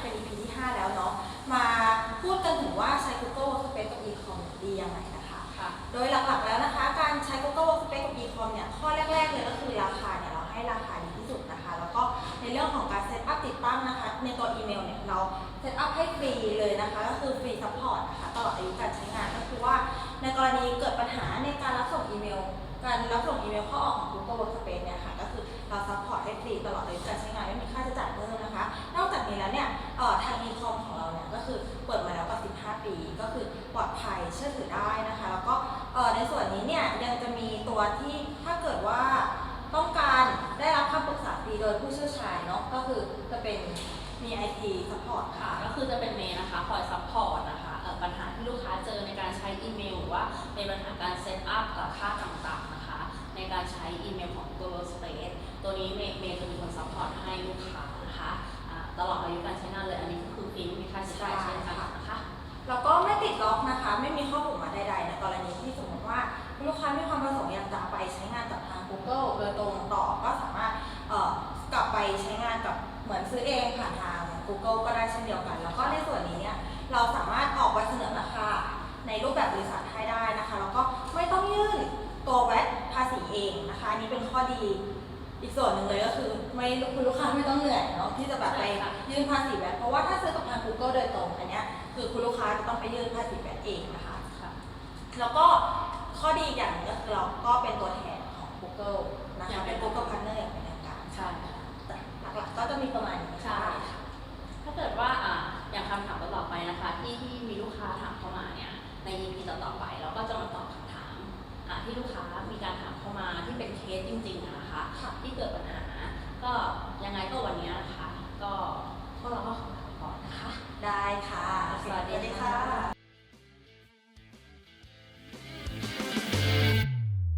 เป็น EP ที่ 5 แล้วเนาะ มาพูดกันถึงว่าใช้ Google Workspace กับ Ecom ดียังไงนะคะค่ะโดยหลักๆแล้วนะคะ การใช้ Google Workspace กับ Ecom เนี่ย ข้อแรก ๆ เลยก็คือราคาเนี่ยเราให้ราคาดีที่สุดนะคะ แล้วก็ในเรื่องของการเซตอัพติดตั้งนะคะ ในตัวอีเมลเนี่ยเราเซตอัพให้ฟรีเลยนะคะ ก็คือฟรีซัพพอร์ตนะคะตลอดอายุการใช้งานก็คือว่า ในกรณีเกิดปัญหาในการรับส่งอีเมล การรับส่งอีเมลข้อออกของ Google Workspace เนี่ยค่ะ ก็คือเราซัพพอร์ตให้ฟรีตลอดอายุการใช้งานไม่มีค่าใช้จ่ายเพิ่มนะคะ นอกจากนี้แล้วเนี่ย ชื่อถือได้นะคะแล้วก็ในส่วนนี้เนี่ยยังจะมีตัวที่ถ้าเกิดว่าต้องการได้รับคำปรึกษาฟรีโดยผู้เชี่ยวชาญเนาะก็คือจะเป็นมี IT support ค่ะค่ะก็คือจะเป็นเมย์นะคะคอยซัพพอร์ตนะคะปัญหาที่ลูกค้าเจอในการใช้อีเมลหรือว่าเป็นปัญหาการเซตอัพค่าต่างๆนะคะ ในการใช้อีเมลของ Google Space ตัวนี้เมย์เมจะเป็นคนซัพพอร์ตให้ ซื้อเองผ่านทาง Google ก็ได้เช่นเดียวกัน แล้วก็ในส่วนนี้เนี่ยเราสามารถออกใบเสนอราคาในรูปแบบบริษัทให้ได้นะคะ แล้วก็ไม่ต้องยื่นตัวแวตภาษีเองนะคะอันนี้เป็นข้อดีอีกส่วนหนึ่งเลยก็คือไม่คุณลูกค้าไม่ต้องเหนื่อยเนาะที่จะแบบไปใช่ค่ะยื่นภาษีแวตเพราะว่าถ้าซื้อกับทาง Google โดยตรงอันเนี้ยคือคุณลูกค้าจะต้องไปยื่นภาษีแวตเองนะคะค่ะแล้วก็ข้อดีอีกอย่างหนึงก็คือเราก็เป็นตัวแทนของ Google นะอย่าคะงเป็เป็นน Google Partner อย่างเป็นทางการใช่ จริงๆอะนะคะค่ะที่เกิดปัญหา ก็ยังไงก็วันนี้นะคะก็